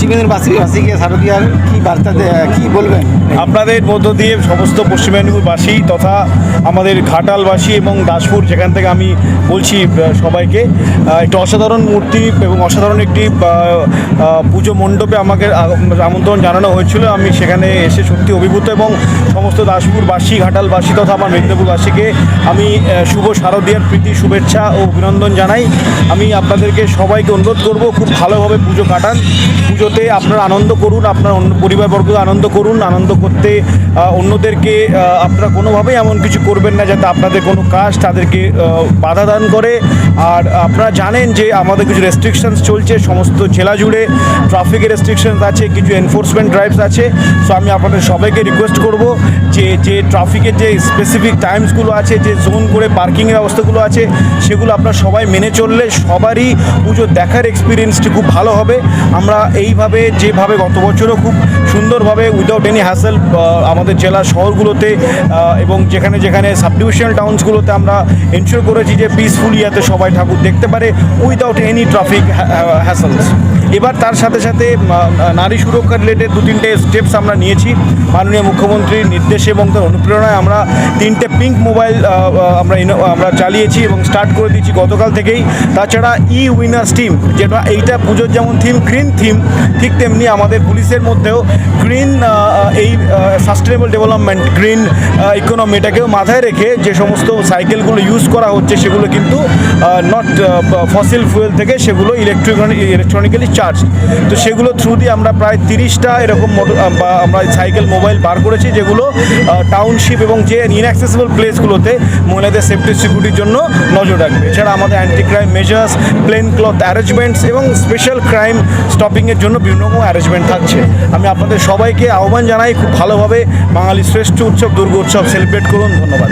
পশ্চিম বাসীকে শারদীয়ার কি বার্তা কি বলবেন? আপনাদের মধ্য দিয়ে সমস্ত পশ্চিম মেদিনীপুরবাসী তথা আমাদের ঘাটালবাসী এবং দাসপুর, যেখান থেকে আমি বলছি সবাইকে একটি অসাধারণ মূর্তি এবং অসাধারণ একটি পুজো মণ্ডপে আমাকে আমন্ত্রণ জানানো হয়েছিল। আমি সেখানে এসে সত্যি অভিভূত এবং সমস্ত দাসপুরবাসী, ঘাটালবাসী তথা আমার মেদিনীপুরবাসীকে আমি শুভ শারদীয়ার প্রীতি, শুভেচ্ছা ও অভিনন্দন জানাই। আমি আপনাদেরকে সবাইকে অনুরোধ করব, খুব ভালোভাবে পুজো কাটান। পুজোতে আপনারা আনন্দ করুন, আপনার অন্য পরিবারবর্গ আনন্দ করুন, আনন্দ করতে অন্যদেরকে আপনারা কোনোভাবেই এমন কিছু করবেন না যাতে আপনাদের কোনো কাজ তাদেরকে বাধা দান করে। আর আপনারা জানেন যে আমাদের কিছু রেস্ট্রিকশনস চলছে, সমস্ত জেলা জুড়ে ট্রাফিকের রেস্ট্রিকশনস আছে, কিছু এনফোর্সমেন্ট ড্রাইভস আছে। সো আমি আপনাদের সবাইকে রিকোয়েস্ট করব যে যে ট্রাফিকের যে স্পেসিফিক টাইমসগুলো আছে, যে জোন করে পার্কিংয়ের ব্যবস্থাগুলো আছে, সেগুলো আপনারা সবাই মেনে চললে সবারই পুজো দেখার এক্সপিরিয়েন্সটি খুব ভালো হবে। আমরা এইভাবে যেভাবে গত বছরও খুব সুন্দরভাবে উইদাউট এনি হ্যাসেল আমাদের জেলার শহরগুলোতে এবং যেখানে যেখানে সাবডিভিশনাল টাউন্সগুলোতে আমরা এনশিওর করেছি যে পিসফুলি যাতে সবাই ঠাকুর দেখতে পারে উইদাউট এনি ট্রাফিক হ্যাসেলস এবার তার সাথে সাথে নারী সুরক্ষা রিলেটেড দু তিনটে স্টেপস আমরা নিয়েছি। মাননীয় মুখ্যমন্ত্রীর নির্দেশে এবং তার অনুপ্রেরণায় আমরা তিনটে পিঙ্ক মোবাইল আমরা আমরা চালিয়েছি এবং স্টার্ট করে দিয়েছি গতকাল থেকেই। তাছাড়া ই উইনার্স টিম যেটা এইটা পুজোর যেমন থিম গ্রিন থিম ঠিক তেমনি আমাদের পুলিশের মধ্যেও গ্রিন এই সাস্টেনেবল ডেভেলপমেন্ট গ্রিন ইকোনমি এটাকেও মাথায় রেখে যে সমস্ত সাইকেলগুলো ইউজ করা হচ্ছে সেগুলো কিন্তু নট ফসিল ফুয়েল থেকে সেগুলো ইলেকট্রিক ইলেকট্রনিক্যালি চার্জ তো সেগুলো থ্রু দিয়ে আমরা প্রায় তিরিশটা এরকম মোটর বা আমরা সাইকেল মোবাইল বার করেছি, যেগুলো টাউনশিপ এবং যে ইনঅ্যাক্সেসিবল প্লেসগুলোতে মহিলাদের সেফটি সিকিউরিটির জন্য নজর রাখবে। এছাড়া আমাদের anti crime measures plain cloth arrangements এবং স্পেশাল ক্রাইম স্টপিংয়ের জন্য বিভিন্ন রকম অ্যারেঞ্জমেন্ট থাকছে। আমি আপনাদের সবাইকে আহ্বান জানাই, খুব ভালোভাবে বাঙালি শ্রেষ্ঠ উৎসব, দুর্গোৎসব সেলিব্রেট করুন। ধন্যবাদ।